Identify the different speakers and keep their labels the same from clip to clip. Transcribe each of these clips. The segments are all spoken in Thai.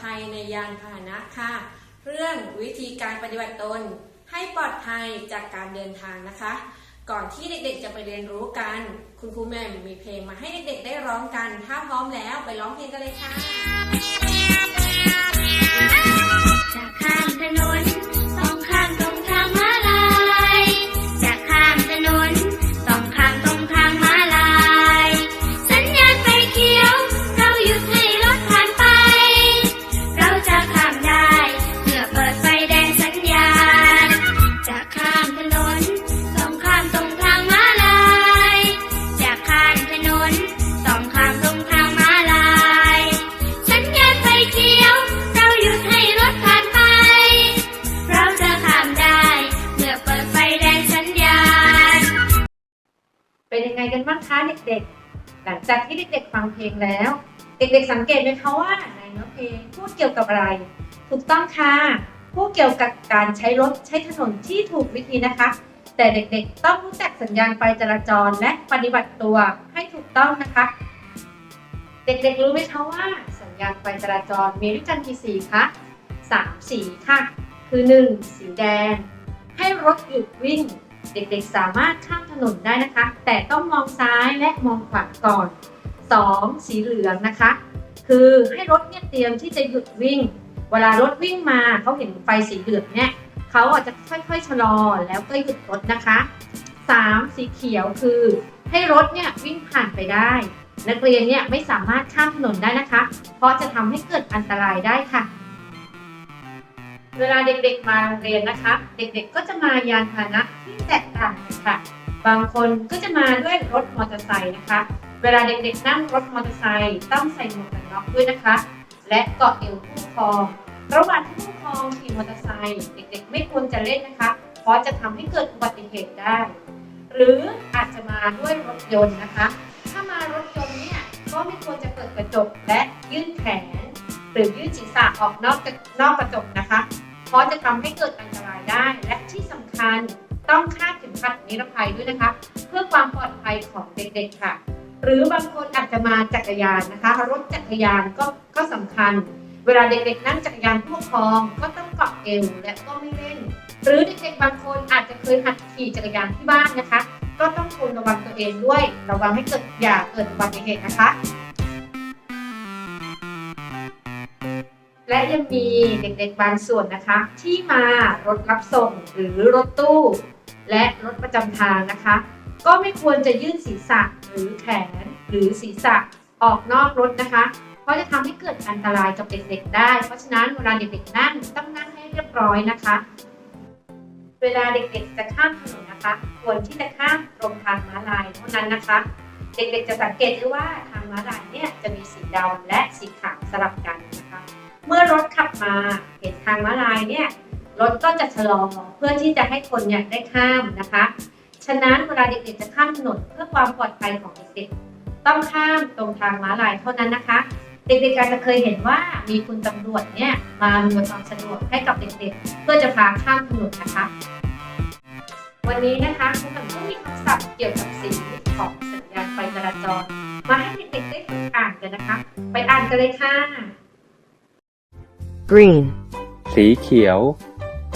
Speaker 1: ภัยในยานพาหนะค่ะ เรื่องวิธีการปฏิบัติตนให้ปลอดภัยจากการเดินทางนะคะ ก่อนที่เด็กๆจะไปเรียนรู้กัน คุณครูแม่มีเพลงมาให้เด็กๆได้ร้องกัน ถ้าพร้อมแล้วไปร้องเพลงกันเลยค่ะ เป็นยังไงกันบ้างคะเด็กๆ หลังจากที่เด็กๆฟังเพลงแล้ว เด็กๆสังเกตไหมคะว่าในเนื้อเพลงพูดเกี่ยวกับอะไร ถูกต้องค่ะพูดเกี่ยวกับการใช้รถใช้ถนนที่ถูกวิธีนะคะ แต่เด็กๆ ต้องรู้จักสัญญาณไฟจราจรและปฏิบัติตัวให้ถูกต้องนะคะ เด็กๆรู้ไหมคะว่า สัญญาณไฟจราจรมีด้วยกันกี่สีคะสามสีค่ะ คือหนึ่งสีแดง ให้รถหยุดวิ่ง เด็กๆสามารถข้าม ถนนได้นะคะ แต่ต้องมองซ้ายและมองขวาก่อน 2. สีเหลืองนะคะ คือให้รถเนี่ยเตรียมที่จะหยุดวิ่ง เวลารถวิ่งมาเขาเห็นไฟสีเหลืองเนี่ยเขาอาจจะค่อยๆชะลอแล้วก็หยุดรถนะคะ 3. สีเขียวคือให้รถเนี่ยวิ่งผ่านไปได้ นักเรียนเนี่ยไม่สามารถข้ามถนนได้นะคะ เพราะจะทำให้เกิดอันตรายได้ค่ะ เวลาเด็กๆมาโรงเรียนนะคะ เด็กๆก็จะมายานพาหนะที่แตกต่างกันค่ะ บางคนก็จะมาด้วยรถมอเตอร์ไซค์นะคะ เวลาเด็กๆนั่งรถมอเตอร์ไซค์ต้องใส่หมวกกันน็อกด้วยนะคะ และเกาะเอวผู้ปกครอง ระหว่างที่ผู้ปกครองขี่มอเตอร์ไซค์เด็กๆ ไม่ควรจะเล่นนะคะ เพราะจะทำให้เกิดอุบัติเหตุได้ หรืออาจจะมาด้วยรถยนต์นะคะ ถ้ามารถยนต์เนี่ยก็ไม่ควรจะเปิดกระจกและยื่นแขน หรือยื่นศีรษะออกนอกจากนอกกระจกนะคะ เพราะจะทำให้เกิดอันตรายได้และที่สำคัญ ต้องคาดเข็มขัดนิรภัยด้วยนะคะ เพื่อความปลอดภัยของเด็กๆค่ะ หรือบางคนอาจจะมาจักรยานนะคะรถจักรยานก็ก็สำคัญ เวลาเด็กๆนั่งจักรยานผู้ปกครองก็ต้องเกาะเอวและก็ไม่เล่น หรือเด็กๆบางคนอาจจะเคยหัดขี่จักรยานที่บ้านนะคะ ก็ต้องควรระวังตัวเองด้วย ระวังให้เกิดอย่าเกิดอุบัติเหตุนะคะและยังมีเด็กๆบางส่วนนะคะ ที่มารถรับส่งหรือรถตู้ และรถประจำทางนะคะ ก็ไม่ควรจะยื่นศีรษะหรือแขนหรือศีรษะออกนอกรถนะคะ เพราะจะทำให้เกิดอันตรายกับเด็กๆได้ เพราะฉะนั้นเวลาเด็กๆนั่งต้องนั่งให้เรียบร้อยนะคะ เวลาเด็กๆจะข้ามถนนนะคะ ควรที่จะข้ามตรงทางม้าลายเท่านั้นนะคะ เด็กๆจะสังเกตได้ว่าทางม้าลายเนี่ยจะมีสีดำและสีขาวสลับกันนะคะ เมื่อรถขับมาเห็นทางม้าลายเนี่ย รถก็จะชะลอเพื่อที่จะให้คนเนี่ยได้ข้ามนะคะ ฉะนั้นเวลาเด็กๆจะข้ามถนนเพื่อความปลอดภัยของเด็กๆต้องข้ามตรงทางม้าลายเท่านั้นนะคะ เด็กๆอาจจะเคยเห็นว่ามีคุณตำรวจเนี่ยมาอำนวยความสะดวกให้กับเด็กๆ เพื่อจะพาข้ามถนนนะคะ วันนี้นะคะคุณตำรวจมีคำศัพท์เกี่ยวกับสีของสัญญาณไฟจราจร มาให้เด็กๆได้ฝึกอ่านกันนะคะ ไปอ่านกันเลยค่ะ
Speaker 2: green,
Speaker 3: สีเขียว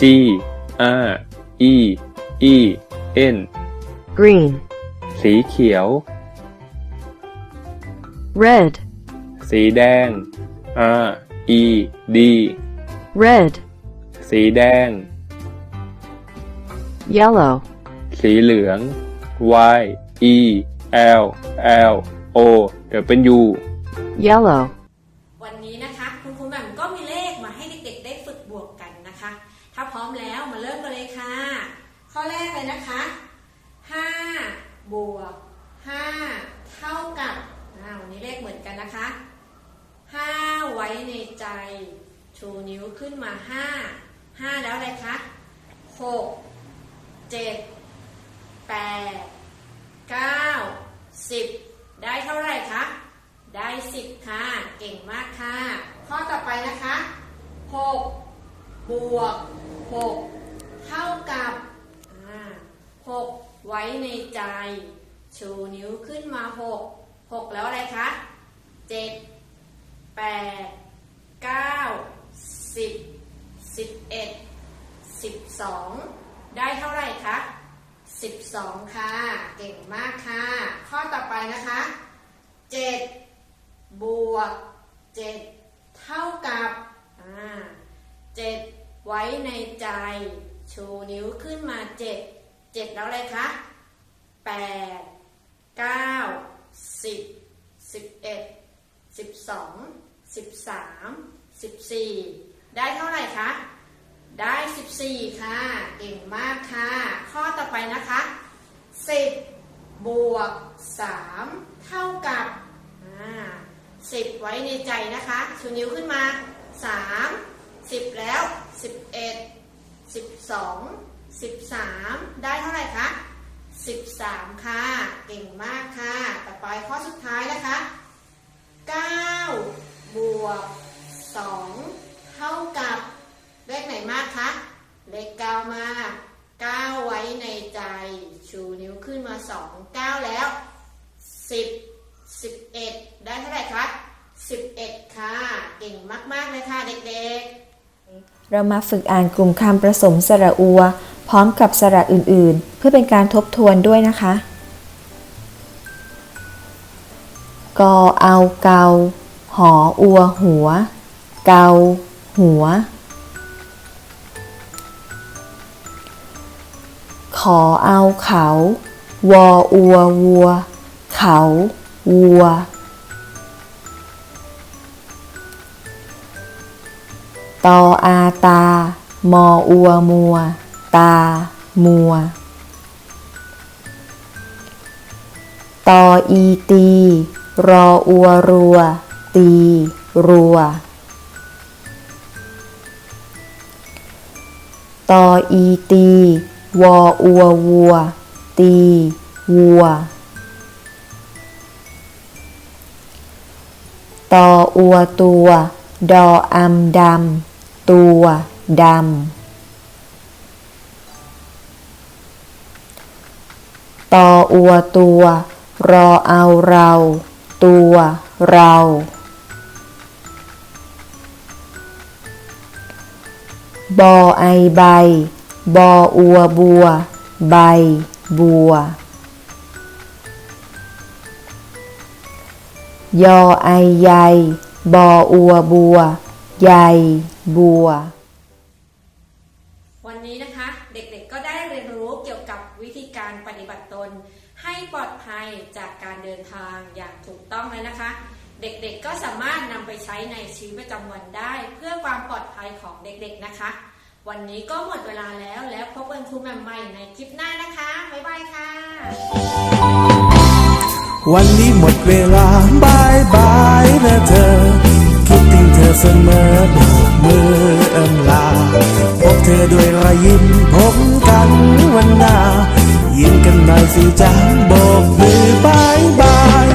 Speaker 3: R E E N
Speaker 2: green,
Speaker 3: สีเขียว
Speaker 2: red,
Speaker 3: สีแดง R E D
Speaker 2: red,
Speaker 3: สีแดง
Speaker 2: yellow,
Speaker 3: สีเหลือง Y E L L O W
Speaker 2: yellow,
Speaker 1: วันนี้นะคะคุณครูแหม่มก็มีเลขมาให้เด็กๆ ได้ฝึกบวกกันนะคะ ถ้าพร้อมแล้วมาเริ่มกันเลยค่ะ ข้อแรกเลยนะคะ 5 บวก 5 เท่ากับวันนี้เลขเหมือนกันนะคะ 5 ไว้ในใจชูนิ้วขึ้นมา 5 5 แล้วอะไรคะ 6 7 8 9 10 ได้เท่าไหร่คะ ได้สิบค่ะ เก่งมากค่ะ ข้อต่อไปนะคะหกบวกหกเท่ากับอ่าหกไว้ในใจ ชู นิ้วขึ้นมาหกหกแล้วอะไรคะเจ็ดแปดสิบสิบเอ็ดสิบสองได้เท่าไหร่คะสิบสองค่ะ เก่งมากค่ะ ข้อต่อไปนะคะเจ็ดบวกเจ็ดเท่ากับเจ็ดไว้ในใจ ชูนิ้วขึ้นมาเจ็ดเจ็ดแล้วอะไรคะแปด เก้าสิบสิบเอ็ดสิบสองสิบสามสิบสี่ได้เท่าไหร่คะ ได้ 14 ค่ะ เก่งมากค่ะ ข้อต่อไปนะคะ 10 บวก 3 เท่ากับ10 ไว้ในใจนะคะ ชูนิ้วขึ้นมา 3 10 แล้ว 11 12 13 ได้เท่าไหร่คะ 13 ค่ะ เก่งมากค่ะ ต่อไปข้อสุดท้ายนะคะ9บวก2เท่ากับเลขไหนมากคะ เลขเก้ามากเก้าไว้ในใจ ชูนิ้วขึ้นมาสองเก้าแล้วสิบสิบเอ็ดได้เท่าไหร่คะสิบเอ็ดค่ะ เก่งมาก ๆ เลยค่ะ เด็ก ๆ
Speaker 4: เรามาฝึกอ่านกลุ่มคำผสมสระอัว พร้อมกับสระอื่นๆ เพื่อเป็นการทบทวนด้วยนะคะ กอเอาเกา หออัวหัว เกา หัว ขอเอาเขา วออัววัว เขา วัวตออาตา มออัวมัว ตา มัว ตออีตี รออัวรัว ตี รัว ตออีตี วออัววัว ตี วัว ตออัวตัว ดออำดำ ตัวดำ ตออัวตัว รอเอาเรา ตัวเรา บอไอใบ บออัวบัว ใบ บัว ยอไอใย บออัวบัว ใย บัว
Speaker 1: วันนี้นะคะเด็กๆก็ได้เรียนรู้เกี่ยวกับวิธีการปฏิบัติตน ให้ปลอด ภัยจากการเดินทางอย่างถูกต้องเลยนะคะ เด็กๆก็สามารถนำไปใช้ในชีวิตประจำวันได้ เพื่อความปลอดภัยของเด็กๆนะคะ วันนี้ก็หมดเวลาแล้วแล้วพบกันครูใหม่ในคลิปหน้านะคะ บ๊ายบายค่ะ
Speaker 5: วันนี้หมดเวลาบายบายนะเธอ คิดถึงเธอเสมอโบกมือเอิมลา พบเธอด้วยรอยยิ้มพบกันวันหน้า ยิ้มกันหน่อยสิจ้าโบกมือบายบาย